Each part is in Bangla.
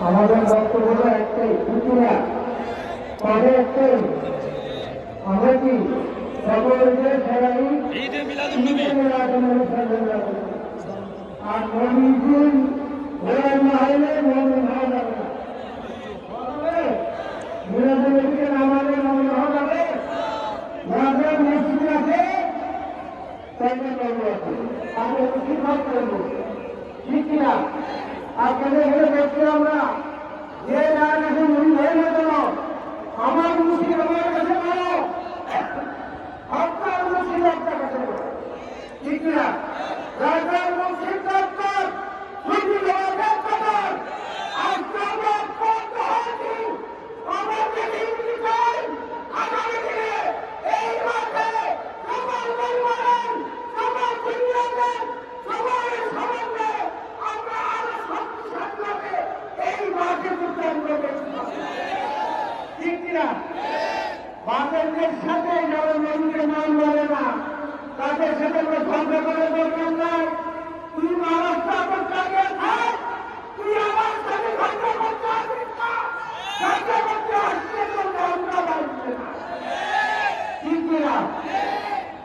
আমাদের বক্তব্য হলো একটাই পুতুরা পরে একটাই আমরা কি সকলকে সবাই আর নবীজির ঘোরা না হলে মমিন হওয়া যাবে না মিলাদুল নবীকে নামালে মমিন হওয়া যাবে যাদের মসজিদ আছে তাদের নবী আছে। আমরা কি ভাব করব ঠিক কিনা? আপনাদের এখানে দেখছি আমরা। যে না কাছে মুড়ি হয়ে না কেন আমার মুসিদ আমার কাছে বলো আপনার মুসিদ আপনার কাছে বলো ঠিক না রাজার মুসিদ দরকার শুধু রাজার দরকার আজকে আমরা অত্যন্ত হয়েছি আমাদের হিন্দি চাই আগামী দিনে এই মাঠে সকল পরিবারের সকল দুনিয়াদের সবাই সমাজে আমরা আরও শক্তিশালী এই মাঠে করতে আমরা দেখতে পাবো। ঠিক কিনা বাঙালিদের সাথে নদীকে মান বলে না। তাদের সাথে আমরা ঝগড়া করে দরকার নাই তুই মহারাষ্ট্র করতে তুই আমার সাথে ঝগড়া করতে না। না।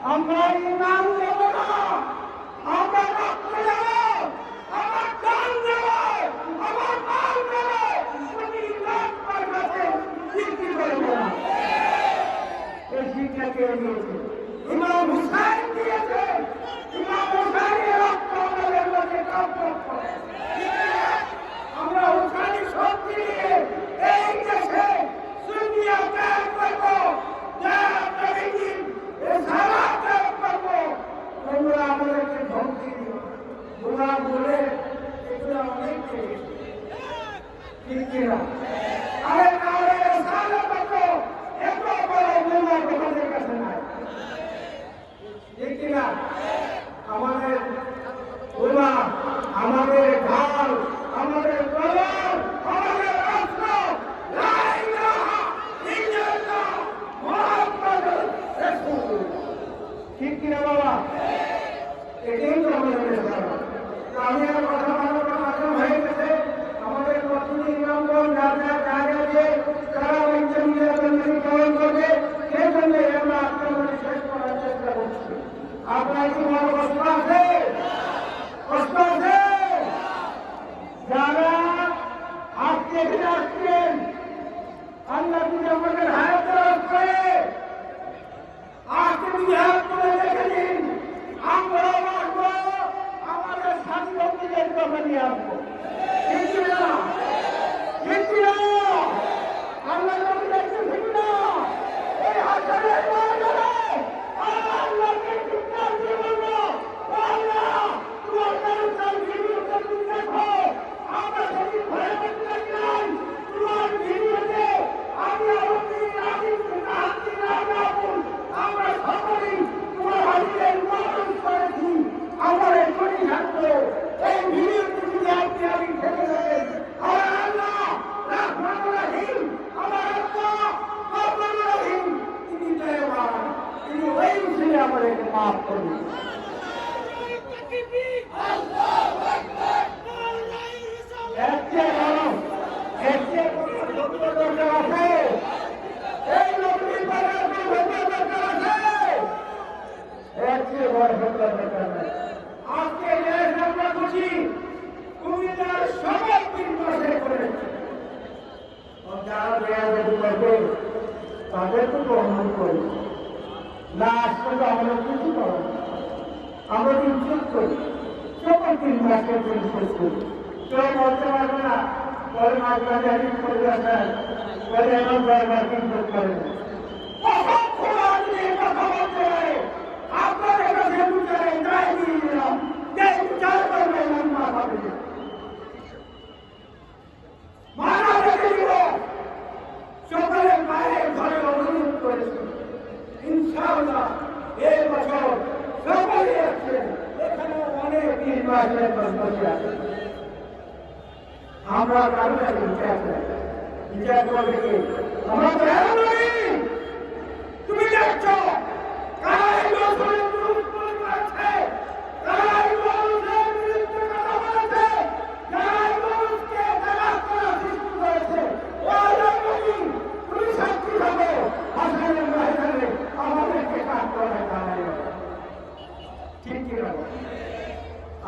আমরা ইমান দেব না। আমরা রক্ত দেব আমার জান দেব আমার মাল দেব তুমি ইমান করবে বিক্রি করবে না এই শিক্ষা কে দিয়েছে ইমাম হুসাইন দিয়েছে ইমাম হুসাইনের রক্ত আমাদের লোকে কাজ করে আমরা হুসাইনি শক্তি নিয়ে এই দেশে সুন্নিয়া ত্যাগ করব ত্যাগ করে দিন এ সারা ত্যাগ করব তোমরা আমাদেরকে ধমকি দিও তোমরা বলে এগুলো অনেক থেকে আরে নারে সারা করব এত বড় মোলা তোমাদের কাছে নাই। ঠিক কিনা আমাদের ওলা আমাদের ঢাল আমাদের কলম, আমাদের মুহাম্মাদুর ঠিক কিনা বাবা? এটাই তো আমাদের আমি আর কথা বলার মাধ্যম হয়ে গেছে আমাদের প্রতিনিধি ইমামগণ যা যা জায়গা দিয়ে তারা ওই জমিয়ে বন্দী পালন করবে সেই জন্য আমরা আপনাদের শেষ করার চেষ্টা করছি আপনার কি মনে কষ্ট আছে কষ্ট আছে যারা আজকে এখানে আসছেন। আল্লাহ তুমি আমাদের হায়াত করে আজকে তুমি হায়াত করে দেখে দিন আমরা আসব আমাদের সাথী বন্ধুদের কথা নিয়ে আসব ঠিক কি না ঠিক কি না আল্লাহ নবী দেখছেন ঠিক না এই হাজারের ময়দানে আল্লাহকে চিৎকার দিয়ে বলব ও আল্লাহ তোমার ব্যবসার ভিডিওতে তুমি দেখো আমরা সেদিন ভয়ে বসে রাখলাম তোমার ভিডিওতে আমি আমাকে আমি হাতি না রাখুন আমরা সকলেই তোমার হাতির মরণ করেছি আমার এখনই থাকতো এই ভিডিওতে যদি আপনি আমি থেকে থাকেন আমার আল্লাহ রহমান রহিম আমার আল্লাহ রহমান রহিম তিনি দয়াবান তিনি ওই বিষয়ে আমাদেরকে মাফ করবেন একটা বড় একটা বড় সত্য দরকার আছে এই নবীর বাবার সত্য দরকার আছে একটা বড় সত্য দরকার নাই আজকে দেশ আমরা খুশি কুমিল্লার সবাই তিন মাসে করেছে যারা দেয়া যদি করবে তাদের তো গ্রহণ করি না। আসলে আমরা কিছু করো আমরা করি। দিন শেষ করি। কেউ বলতে পারবে না, পরে মাঝ মাঝে আদিন করে আসেন পরে এমন করে না অসংখ্য আদমি এই কথা বলতে পারে আপনাদের কাছে বিচারে দায় দিয়ে দিলাম যে বিচার করবে এমন মা পাবে মারা রেখে দিব সকলের মায়ের ঘরে অনুরোধ করেছি ইনশাআল্লাহ এই বছর সকলে আছে এখানে অনেক আছে আমরা কারও কাছে বিচার করি? বিচার করবে আমরা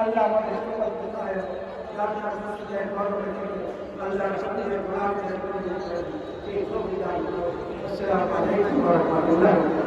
আল্লাহ আমাদের সকল কোথায় রাজনাথ মসজিদের গর্বে থেকে আল্লাহর সাথে গোলামদের এই সুবিধাগুলো আসসালামু আলাইকুম ওয়া রাহমাতুল্লাহি।